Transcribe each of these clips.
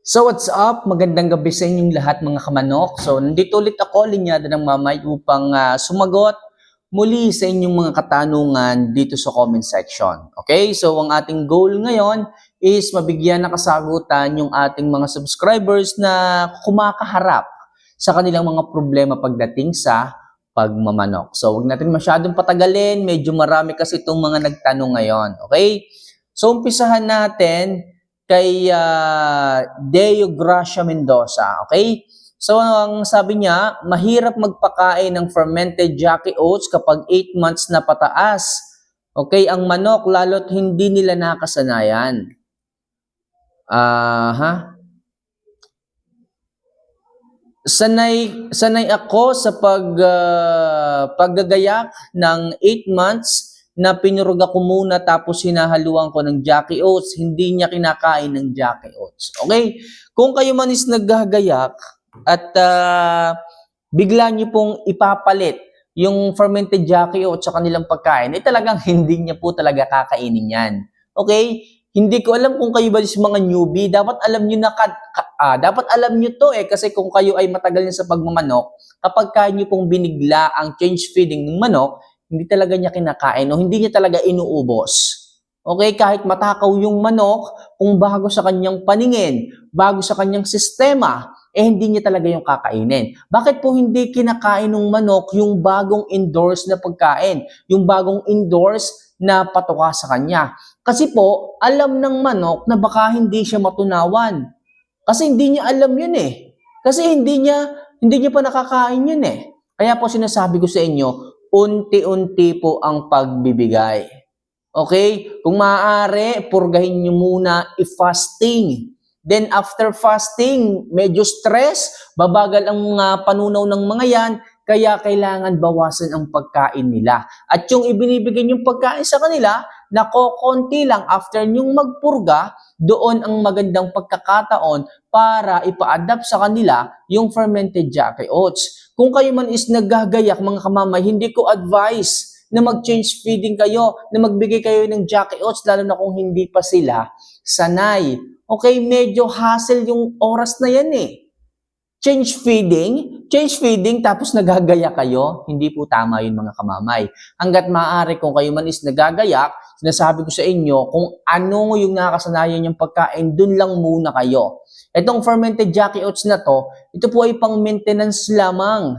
So what's up? Magandang gabi sa inyong lahat mga kamanok. So nandito ulit ako, linyada ng mamay upang ah, sumagot muli sa inyong mga katanungan dito sa comment section. Okay? So ang ating goal ngayon is mabigyan ng kasagutan yung ating mga subscribers na kumakaharap sa kanilang mga problema pagdating sa pagmamanok. So wag natin masyadong patagalin, medyo marami kasi itong mga nagtanong ngayon. Okay? So umpisahan natin kay ah, Deo Gracia Mendoza. Okay? So, ang sabi niya, mahirap magpakain ng fermented Jackie Oats kapag 8 months na pataas. Okay, ang manok, lalo't hindi nila nakasanayan. Ah, ha? Sanay, sanay ako sa pag, ah, paggagayak ng 8 months na pinuruga ko muna tapos hinahaluan ko ng Jackie Oats. Hindi niya kinakain ng Jackie Oats. Okay? Kung kayo man is naggagayak at ah, bigla niyo pong ipapalit yung fermented Jackie Oats sa kanilang pagkain, eh talagang hindi niya po talaga kakainin yan. Okay? Hindi ko alam kung kayo ba is mga newbie, dapat alam niyo na kad- ka- ah, dapat alam niyo to eh kasi kung kayo ay matagal na sa pagmamanok, kapag kaya niyo pong binigla ang change feeding ng manok, hindi talaga niya kinakain o hindi niya talaga inuubos. Okay, kahit matakaw yung manok, kung bago sa kanyang paningin, bago sa kanyang sistema, eh hindi niya talaga yung kakainin. Bakit po hindi kinakain ng manok yung bagong indoors na pagkain? Yung bagong indoors na patuka sa kanya? Kasi po, alam ng manok na baka hindi siya matunawan. Kasi hindi niya alam yun eh. Kasi hindi niya, hindi niya pa nakakain yun eh. Kaya po sinasabi ko sa inyo, unti-unti po ang pagbibigay. Okay? Kung maaari, purgahin nyo muna i-fasting. Then after fasting, medyo stress, babagal ang mga panunaw ng mga yan, kaya kailangan bawasan ang pagkain nila. At yung ibinibigay yung pagkain sa kanila, nakokonti lang after nyong magpurga, doon ang magandang pagkakataon para ipa-adapt sa kanila yung fermented Jackie Oats. Kung kayo man is naggagayak mga kamamay, hindi ko advise na mag-change feeding kayo, na magbigay kayo ng Jackie Oats, lalo na kung hindi pa sila sanay. Okay, medyo hassle yung oras na yan eh. Change feeding, change feeding tapos nagagaya kayo, hindi po tama yun mga kamamay. Hanggat maaari kung kayo man is nagagayak, sinasabi ko sa inyo kung ano yung nakakasanayan yung pagkain, dun lang muna kayo. Itong fermented Jackie Oats na to, ito po ay pang maintenance lamang.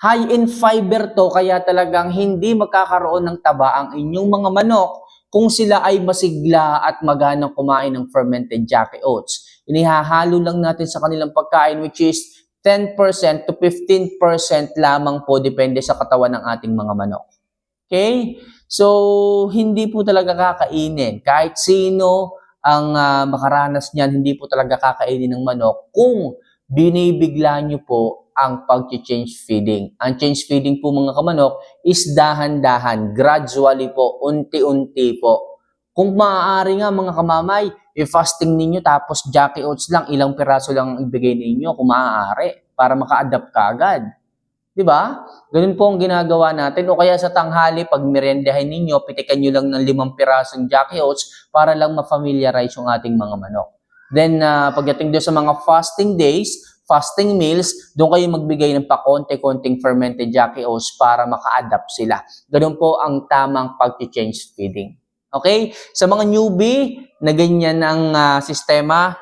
High in fiber to, kaya talagang hindi magkakaroon ng taba ang inyong mga manok kung sila ay masigla at maganang kumain ng fermented Jackie Oats. Inihahalo lang natin sa kanilang pagkain which is 10% to 15% lamang po depende sa katawan ng ating mga manok. Okay? So, hindi po talaga kakainin. Kahit sino ang ah, makaranas niyan, hindi po talaga kakainin ng manok kung binibigla niyo po ang pag-change feeding. Ang change feeding po mga kamanok is dahan-dahan, gradually po, unti-unti po. Kung maaari nga mga kamamay, i-fasting ninyo tapos Jackie Oats lang, ilang piraso lang ang ibigay ninyo kung maaari para maka-adapt ka agad. 'Di ba? Ganun po ang ginagawa natin. O kaya sa tanghali, pag merendahin ninyo, pitikan nyo lang ng limang pirasong Jackie Oats para lang ma-familiarize yung ating mga manok. Then, ah, pagdating doon sa mga fasting days, fasting meals, doon kayo magbigay ng pakonte-konting fermented Jackie Oats para maka-adapt sila. Ganun po ang tamang pag-change feeding. Okay? Sa mga newbie na ganyan ang ah, sistema,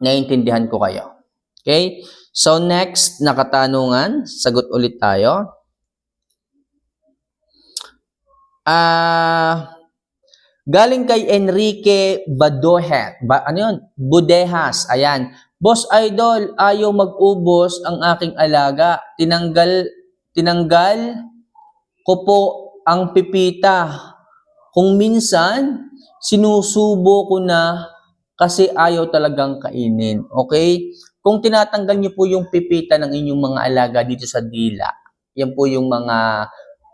naiintindihan ko kayo. Okay? So next na katanungan, sagot ulit tayo. Ah, galing kay Enrique Badohet. Ba, ano yun? Budehas. Ayan. Boss Idol, ayaw mag-ubos ang aking alaga. Tinanggal, tinanggal ko po ang pipita. Kung minsan, sinusubo ko na kasi ayaw talagang kainin. Okay? Kung tinatanggal niyo po yung pipita ng inyong mga alaga dito sa dila, yan po yung mga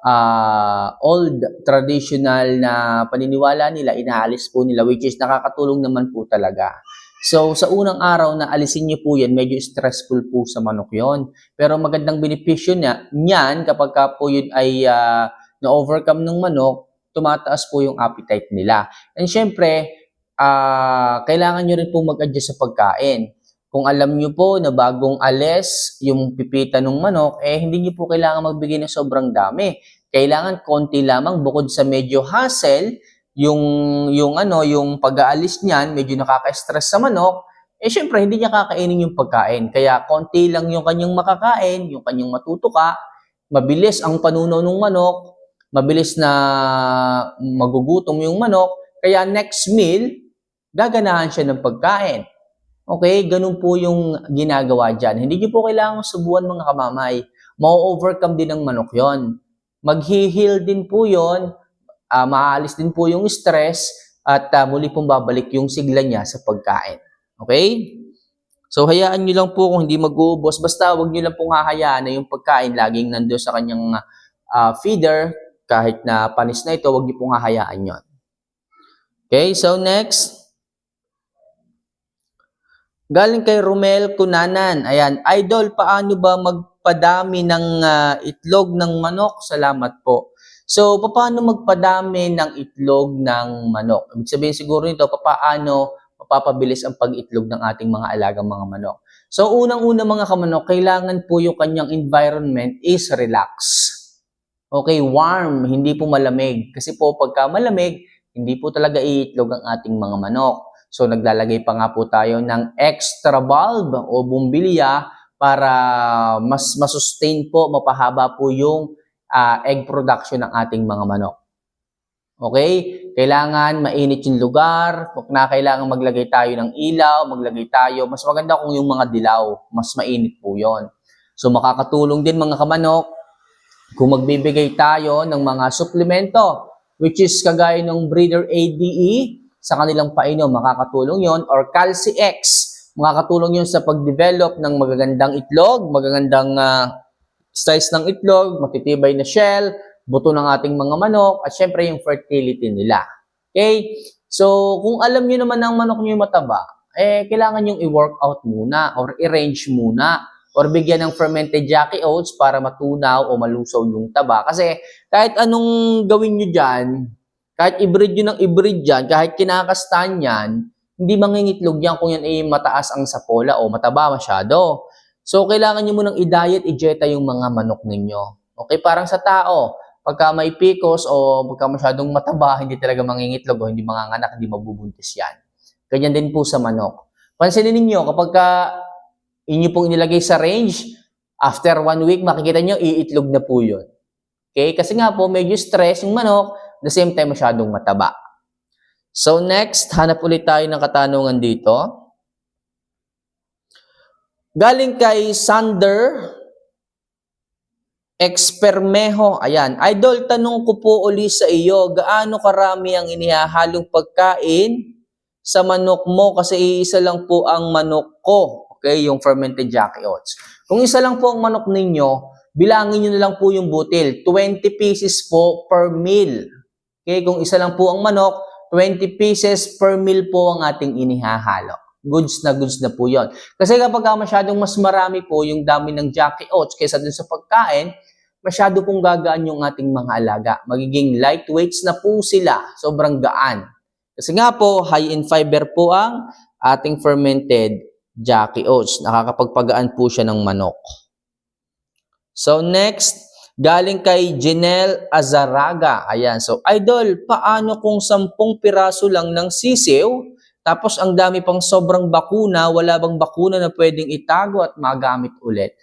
ah, old traditional na paniniwala nila, inaalis po nila, which is nakakatulong naman po talaga. So, sa unang araw na alisin niyo po yan, medyo stressful po sa manok yon. Pero magandang benepisyo niya, niyan kapag ka po yun ay ah, na-overcome ng manok, tumataas po yung appetite nila. And syempre, ah, kailangan nyo rin po mag-adjust sa pagkain. Kung alam nyo po na bagong ales yung pipita ng manok, eh hindi nyo po kailangan magbigay ng sobrang dami. Kailangan konti lamang bukod sa medyo hassle, yung yung ano, yung pag-aalis niyan, medyo nakaka-stress sa manok, eh syempre hindi niya kakainin yung pagkain. Kaya konti lang yung kanyang makakain, yung kanyang matutuka, mabilis ang panuno ng manok, mabilis na magugutom yung manok, kaya next meal, gaganahan siya ng pagkain. Okay, ganun po yung ginagawa dyan. Hindi niyo po kailangan subuan mga kamamay. Ma-overcome din ng manok yon. Mag-heal din po yon. ah maaalis din po yung stress at ah, muli pong babalik yung sigla niya sa pagkain. Okay? So, hayaan nyo lang po kung hindi mag-uubos. Basta wag nyo lang pong hahayaan na yung pagkain laging nandoon sa kanyang ah, feeder. Kahit na panis na ito, wag nyo pong hahayaan yon. Okay, so next. Galing kay Romel Kunanan. Ayan, Idol, paano ba magpadami ng ah, itlog ng manok? Salamat po. So, paano magpadami ng itlog ng manok? Ibig sabihin siguro nito, paano mapapabilis ang pag-itlog ng ating mga alagang mga manok. So, unang-una mga kamanok, kailangan po yung kanyang environment is relax. Okay, warm, hindi po malamig. Kasi po pagka malamig, hindi po talaga iitlog ang ating mga manok. So, naglalagay pa nga po tayo ng extra bulb o bumbilya para mas masustain po, mapahaba po yung ah, egg production ng ating mga manok. Okay? Kailangan mainit yung lugar. Na kailangan maglagay tayo ng ilaw, maglagay tayo. Mas maganda kung yung mga dilaw. Mas mainit po yon. So makakatulong din mga kamanok kung magbibigay tayo ng mga suplemento which is kagaya ng breeder ADE sa kanilang painom, makakatulong yon or Calci X, makakatulong yon sa pag-develop ng magagandang itlog, magagandang ah, size ng itlog, matitibay na shell, buto ng ating mga manok, at syempre yung fertility nila. Okay? So, kung alam nyo naman ang manok nyo mataba, eh, kailangan yung i-workout muna or i-range muna or bigyan ng fermented Jackie Oats para matunaw o malusaw yung taba. Kasi kahit anong gawin nyo dyan, kahit i-breed nyo ng i-breed dyan, kahit kinakastan yan, hindi mangingitlog yan kung yan ay mataas ang sapola o mataba masyado. So, kailangan nyo munang i-diet, i-jeta yung mga manok ninyo. Okay, parang sa tao, pagka may picos o pagka masyadong mataba, hindi talaga mangingitlog o hindi manganganak, hindi mabubuntis yan. Ganyan din po sa manok. Pansinin ninyo, kapag ka inyo pong inilagay sa range, after one week, makikita nyo, iitlog na po yun. Okay? Kasi nga po, medyo stress yung manok, the same time masyadong mataba. So next, hanap ulit tayo ng katanungan dito. Galing kay Sander Expermejo. Ayan. Idol, tanong ko po uli sa iyo, gaano karami ang inihahalong pagkain sa manok mo? Kasi isa lang po ang manok ko. Okay, yung fermented Jackie Oats. Kung isa lang po ang manok ninyo, bilangin nyo na lang po yung butil. 20 pieces po per meal. Okay, kung isa lang po ang manok, 20 pieces per meal po ang ating inihahalo. Goods na goods na po yon. Kasi kapag ka masyadong mas marami po yung dami ng Jackie Oats kaysa dun sa pagkain, masyado pong gagaan yung ating mga alaga. Magiging lightweights na po sila. Sobrang gaan. Kasi nga po, high in fiber po ang ating fermented Jackie Oats. Nakakapagpagaan po siya ng manok. So next, galing kay Janelle Azaraga. Ayan. So, idol, paano kung 10 piraso lang ng sisiw, tapos ang dami pang sobrang bakuna, wala bang bakuna na pwedeng itago at magamit ulit?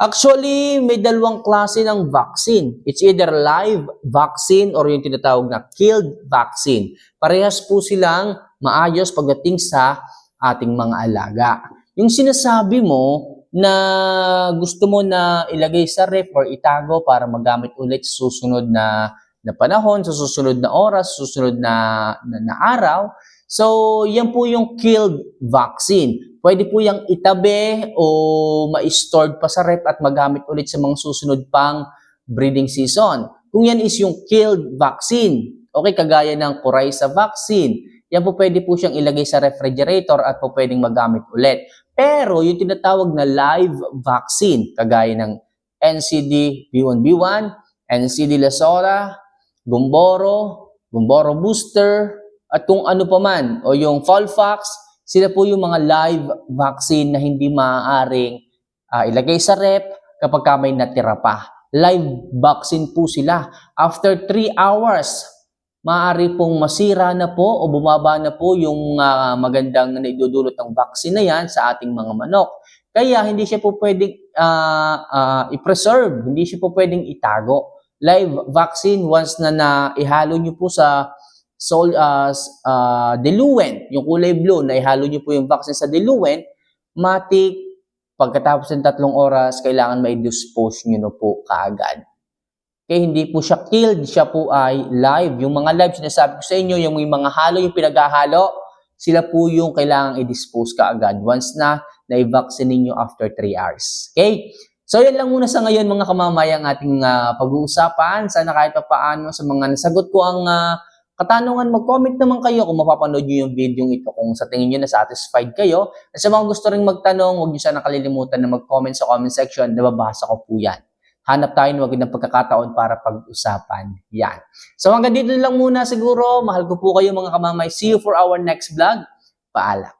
Actually, may dalawang klase ng vaccine. It's either live vaccine or yung tinatawag na killed vaccine. Parehas po silang maayos pagdating sa ating mga alaga. Yung sinasabi mo na gusto mo na ilagay sa ref or itago para magamit ulit sa susunod na, na panahon, sa susunod na oras, susunod na, na, na araw, So, yan po yung killed vaccine. Pwede po yung itabi o ma-stored pa sa rep at magamit ulit sa mga susunod pang breeding season. Kung yan is yung killed vaccine, okay, kagaya ng Coryza vaccine, yan po pwede po siyang ilagay sa refrigerator at po pwedeng magamit ulit. Pero yung tinatawag na live vaccine, kagaya ng NCD B1B1, NCD Lasora, Gumboro, Gumboro Booster, at kung ano pa man, o yung Folfax, sila po yung mga live vaccine na hindi maaaring ah, ilagay sa rep kapag ka may natira pa. Live vaccine po sila. After 3 hours, maaari pong masira na po o bumaba na po yung ah, magandang naidudulot ng vaccine na yan sa ating mga manok. Kaya hindi siya po pwedeng ah, ah, i-preserve, hindi siya po pwedeng itago. Live vaccine, once na naihalo nyo po sa sol, s- ah, diluent, yung kulay blue, na ihalo nyo po yung vaccine sa diluent, matik, pagkatapos ng tatlong oras, kailangan ma-dispose nyo na po kaagad. Kaya hindi po siya killed, siya po ay live. Yung mga live, sinasabi ko sa inyo, yung mga halo, yung pinaghahalo, sila po yung kailangang i-dispose kaagad once na na-vaccine ninyo after 3 hours. Okay? So, yan lang muna sa ngayon mga kamamayang ating ah, pag-uusapan. Sana kahit pa paano sa mga nasagot ko ang ah, katanungan, mag-comment naman kayo kung mapapanood nyo yung video ito kung sa tingin nyo na satisfied kayo. At sa mga gusto rin magtanong, huwag nyo sana kalilimutan na mag-comment sa comment section. Nababasa ko po yan. Hanap tayo ng magandang pagkakataon para pag-usapan yan. So hanggang dito lang muna siguro. Mahal ko po kayo mga kamamay. See you for our next vlog. Paalam.